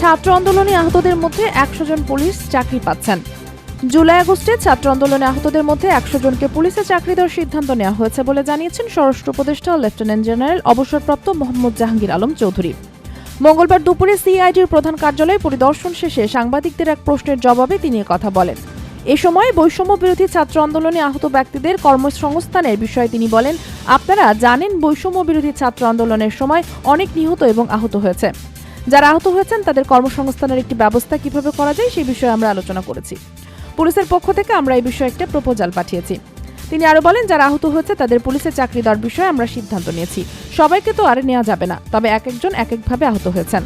ছাত্র আন্দোলনে আহতদের মধ্যে একশো জন পুলিশ চাকরি পাচ্ছেন। জুলাই আগস্টে ছাত্র আন্দোলনে আহতদের মধ্যে একশো জনকে পুলিশে চাকরি দেওয়ার সিদ্ধান্ত নেওয়া হয়েছে বলে জানিয়েছেন স্বরাষ্ট্র উপদেষ্টা লেফটেন্যান্ট জেনারেল অবসরপ্রাপ্ত মোহাম্মদ জাহাঙ্গীর আলম চৌধুরী। মঙ্গলবার দুপুরে সিআইডির প্রধান কার্যালয়ে পরিদর্শন শেষে সাংবাদিকদের এক প্রশ্নের জবাবে তিনি কথা বলেন। এ সময় বৈষম্য বিরোধী ছাত্র আন্দোলনে আহত ব্যক্তিদের কর্মসংস্থানের বিষয়ে তিনি বলেন, আপনারা জানেন বৈষম্য বিরোধী ছাত্র আন্দোলনের সময় অনেক নিহত এবং আহত হয়েছে। যারা আহত হয়েছেন, তাদের কর্মসংস্থানের একটি ব্যবস্থা কীভাবে করা যায় সেই বিষয়ে আমরা আলোচনা করেছি। পুলিশের পক্ষ থেকে আমরা এই বিষয়ে একটা প্রপোজাল পাঠিয়েছি। তিনি আরও বলেন, যারা আহত হয়েছে, তাদের পুলিশে চাকরি দেওয়ার বিষয়ে আমরা সিদ্ধান্ত নিয়েছি। সবাইকে তো আর নেওয়া যাবে না, তবে এক একজন এক একভাবে আহত হয়েছেন।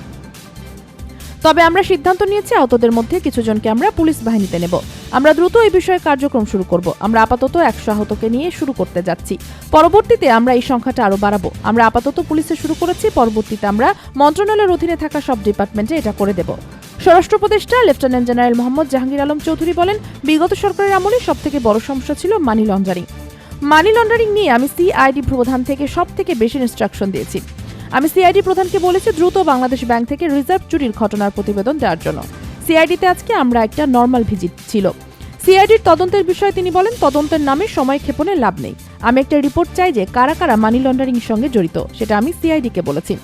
তবে আমরা সিদ্ধান্ত নিয়েছি আহতদের মধ্যে কিছুজনকে আমরা পুলিশ বাহিনীতে নেব। আমরা দ্রুত এই বিষয়ে কার্যক্রম শুরু করব। আমরা আপাতত একশো আহতকে নিয়ে শুরু করতে যাচ্ছি। পরবর্তীতে আমরা এই সংখ্যাটা আরও বাড়াবো। আমরা আপাতত পুলিশে শুরু করেছি, পরবর্তীতে আমরা মন্ত্রণালয়ের অধীনে থাকা সব ডিপার্টমেন্টে এটা করে দেব। স্বরাষ্ট্র উপদেষ্টা, লেফটেন্যান্ট জেনারেল মোহাম্মদ জাহাঙ্গীর আলম চৌধুরী বলেন, বিগত সরকারের আমলে সবথেকে বড় সমস্যা ছিল মানি লন্ডারিং। মানি লন্ডারিং নিয়ে আমি সিআইডি প্রধান থেকে সব থেকে বেশি ইনস্ট্রাকশন দিয়েছি। আমি সিআইডি প্রধানকে বলেছি দ্রুত বাংলাদেশ ব্যাংক থেকে রিজার্ভ চুরির ঘটনার প্রতিবেদন দেওয়ার জন্য। সিআইডিতে আজকে আমরা একটা নর্মাল ভিজিট ছিল। সিআইডির তদন্তের বিষয়ে তিনি বলেন, তদন্তের নামে সময় ক্ষেপণে লাভ নেই। আমি একটা রিপোর্ট চাই যে কারা কারা মানি লন্ডারিং সঙ্গে জড়িত, সেটা আমি সিআইডিকে বলেছি।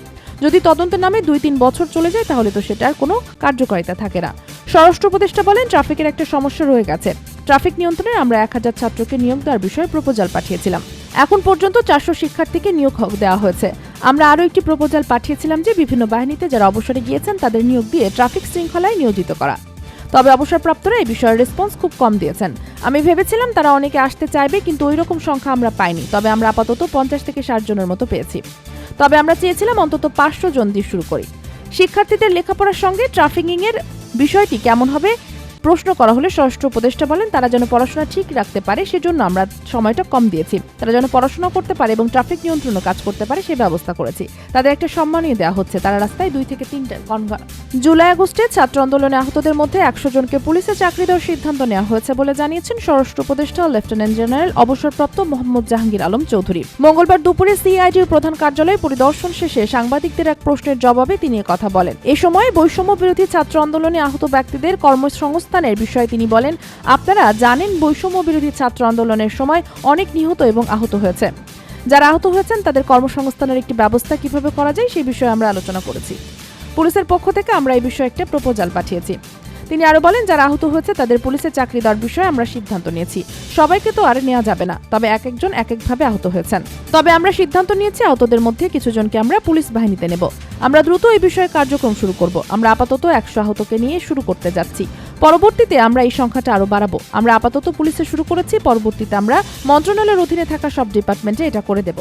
যদি তদন্তের নামে দুই তিন বছর চলে যায়, তাহলে তো সেটার কোনো কার্যকারিতা থাকে না। স্বরাষ্ট্র উপদেষ্টা বলেন ট্রাফিকের একটা সমস্যা রয়ে গেছে। ট্রাফিক নিয়ন্ত্রণে আমরা এক হাজার ছাত্রকে নিয়োগ দেওয়ার বিষয়ে প্রপোজাল পাঠিয়েছিলাম। এখন পর্যন্ত চারশো শিক্ষার্থীকে নিয়োগ দেওয়া হয়েছে। আমরা আরও একটি প্রপোজাল পাঠিয়েছিলাম যে বিভিন্ন বাহিনীতে যারা অবসরে গিয়েছেন তাদের নিয়োগ দিয়ে ট্রাফিক শৃঙ্খলায় নিয়োজিত করা। তবে অবসরপ্রাপ্তরা এই বিষয়ে রেসপন্স খুব কম দিয়েছেন। আমি ভেবেছিলাম তারা অনেকে আসতে চাইবে, কিন্তু ওই রকম সংখ্যা আমরা পাইনি। তবে আমরা আপাতত পঞ্চাশ থেকে ষাট জনের মতো পেয়েছি। তবে আমরা চেয়েছিলাম অন্তত পাঁচশো জন দিয়ে শুরু করি। শিক্ষার্থীদের লেখাপড়ার সঙ্গে ট্রাফিকিং এর বিষয়টি কেমন হবে প্রশ্ন করা হলে ষষ্ঠ উপদেষ্টা বলেন, তারা যেন পড়াশোনা ঠিক রাখতে পারে, সেজন্য আমরা সময়টা কম দিয়েছি। তারা যেন পড়াশোনা করতে পারে এবং ট্রাফিক নিয়ন্ত্রণও কাজ করতে পারে, সে ব্যবস্থা করেছি। তাদের একটা সম্মানই দেওয়া হচ্ছে, তারা রাস্তায় দুই থেকে তিনটা জুলাই আগস্টে ছাত্র আন্দোলনে আহতদের মধ্যে একশো জনকে পুলিশে চাকরি দেওয়ার সিদ্ধান্ত নেওয়া হয়েছে বলে জানিয়েছেন স্বরাষ্ট্র উপদেষ্টা, লেফটেন্যান্ট জেনারেল অবসরপ্রাপ্ত মোহাম্মদ জাহাঙ্গীর আলম চৌধুরী। মঙ্গলবার দুপুরে সিআইডির প্রধান কার্যালয়ে পরিদর্শন শেষে সাংবাদিকদের এক প্রশ্নের জবাবে তিনি কথা বলেন। এ সময় বৈষম্য বিরোধী ছাত্র আন্দোলনে আহত ব্যক্তিদের কর্মসংস্থানের বিষয়ে তিনি বলেন, আপনারা জানেন বৈষম্য বিরোধী ছাত্র আন্দোলনের সময় অনেক নিহত এবং আহত হয়েছে। যারা আহত হয়েছেন, তাদের কর্মসংস্থানের একটি ব্যবস্থা কীভাবে করা যায় সেই বিষয়ে আমরা আলোচনা করেছি। পুলিশের পক্ষ থেকে আমরা এই বিষয়ে একটা প্রপোজাল পাঠিয়েছি। তিনি আরও বলেন, যারা আহত হয়েছে, তাদের পুলিশে চাকরি দেওয়ার বিষয়ে আমরা সিদ্ধান্ত নিয়েছি। সবাইকে তো আর নেওয়া যাবে না, তবে এক একজন এক একভাবে আহত হয়েছেন। তবে আমরা সিদ্ধান্ত নিয়েছি, আহতদের মধ্যে কিছু জনকে আমরা পুলিশ বাহিনীতে নেব। আমরা দ্রুত এই বিষয়ে কার্যক্রম শুরু করব। আমরা আপাতত একশো আহতকে নিয়ে শুরু করতে যাচ্ছি। পরবর্তীতে আমরা এই সংখ্যাটা আরও বাড়াবো। আমরা আপাতত পুলিশে শুরু করেছি, পরবর্তীতে আমরা মন্ত্রণালয়ের অধীনে থাকা সব ডিপার্টমেন্টে এটা করে দেব।